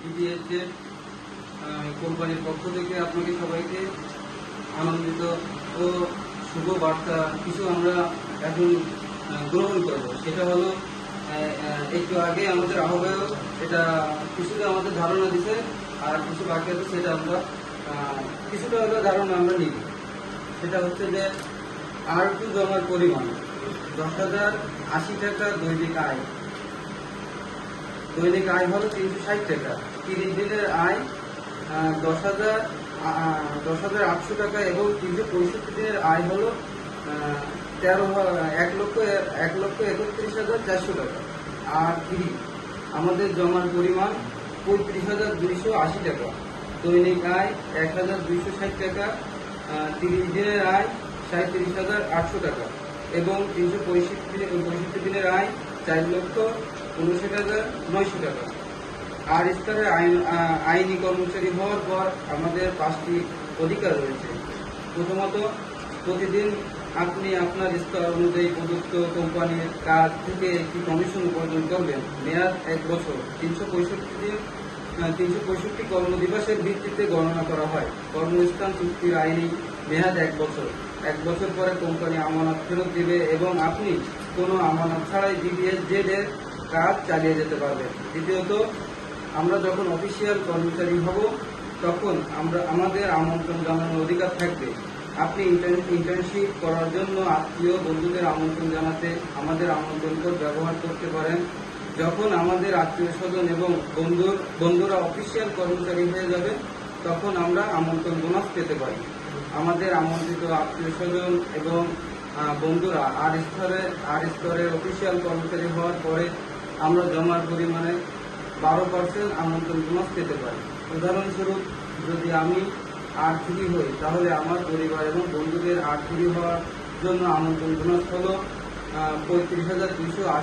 ডিবিএসএ কোম্পানির পক্ষ থেকে আপনাকে সবাইকে আনন্দিত ও শুভ বার্তা। কিছু আমরা এখন গ্রহণ করব। সেটা হলো একটু আগে আমাদের আহ্বায়ক এটা কিছুটা আমাদের ধারণা দিছে, আর কিছু বাকি আছে সেটা আমরা কিছুটা হলেও ধারণা আমরা নিব। সেটা হচ্ছে যে আর টু জমার পরিমাণ দশ হাজার আশি টাকা দৈনিক আয়। দৈনিক আয় হলো তিনশো ষাট টাকা। তিরিশ দিনের আয় দশ হাজার দশ হাজার আটশো টাকা এবং তিনশো পঁয়ষট্টি দিনের আয় হলো তেরো এক লক্ষ এক লক্ষ একত্রিশ হাজার চারশো টাকা। আর ফ্রি, আমাদের জমার পরিমাণ পঁয়ত্রিশ হাজার দুইশো আশি টাকা। দৈনিক আয় এক হাজার দুইশো ষাট টাকা তিরিশ দিনের আয় সাঁত্রিশ হাজার আটশো টাকা এবং তিনশো পঁয়ষট্টি পঁয়ষট্টি দিনের আয় চার লক্ষ উনষাট হাজার নয়শো টাকা। আর স্তরে আইন কর্মচারী হওয়ার পর আমাদের পাঁচটি অধিকার রয়েছে। প্রথমত, প্রতিদিন আপনি আপনার স্তর অনুযায়ী প্রদত্ত কোম্পানির কাজ থেকে একটি কমিশন উপার্জন করবেন। মেয়াদ এক বছর, তিনশো পঁয়ষট্টি দিন তিনশো পঁয়ষট্টি কর্মদিবসের ভিত্তিতে গণনা করা হয়। কর্মস্থান চুক্তির আইনি মেয়াদ এক বছর। এক বছর পরে কোম্পানি আমানত ফেরত দিবে এবং আপনি কোনো আমানত ছাড়াই ডিবিএস জেড এর কাজ চালিয়ে যেতে পারবেন। দ্বিতীয়ত, আমরা যখন অফিসিয়াল কর্মচারী হব, তখন আমরা, আমাদের আমন্ত্রণ জানানোর অধিকার থাকবে। আপনি ইন্টার্নশিপ করার জন্য আত্মীয় বন্ধুদের আমন্ত্রণ জানাতে আমাদের আমন্ত্রণ ব্যবহার করতে পারেন। যখন আমাদের আত্মীয় স্বজন এবং বন্ধুর, বন্ধুরা অফিসিয়াল কর্মচারী হয়ে যাবে, তখন আমরা আমন্ত্রণ বোনাস পেতে পারি। আমাদের আমন্ত্রিত আত্মীয় স্বজন এবং বন্ধুরা আর স্তরে, আর স্তরের অফিসিয়াল কর্মচারী হওয়ার পরে আমরা জমার পরিমাণে বারো পার্সেন্ট আমন্ত্রণ বোনাস পেতে পারি। উদাহরণস্বরূপ, যদি আমি আট ফ্রি হই, তাহলে আমার পরিবার এবং বন্ধুদের আট ফ্রি হওয়ার জন্য আমন্ত্রণ বোনাস হলো পঁয়ত্রিশ হাজার দুইশো আশি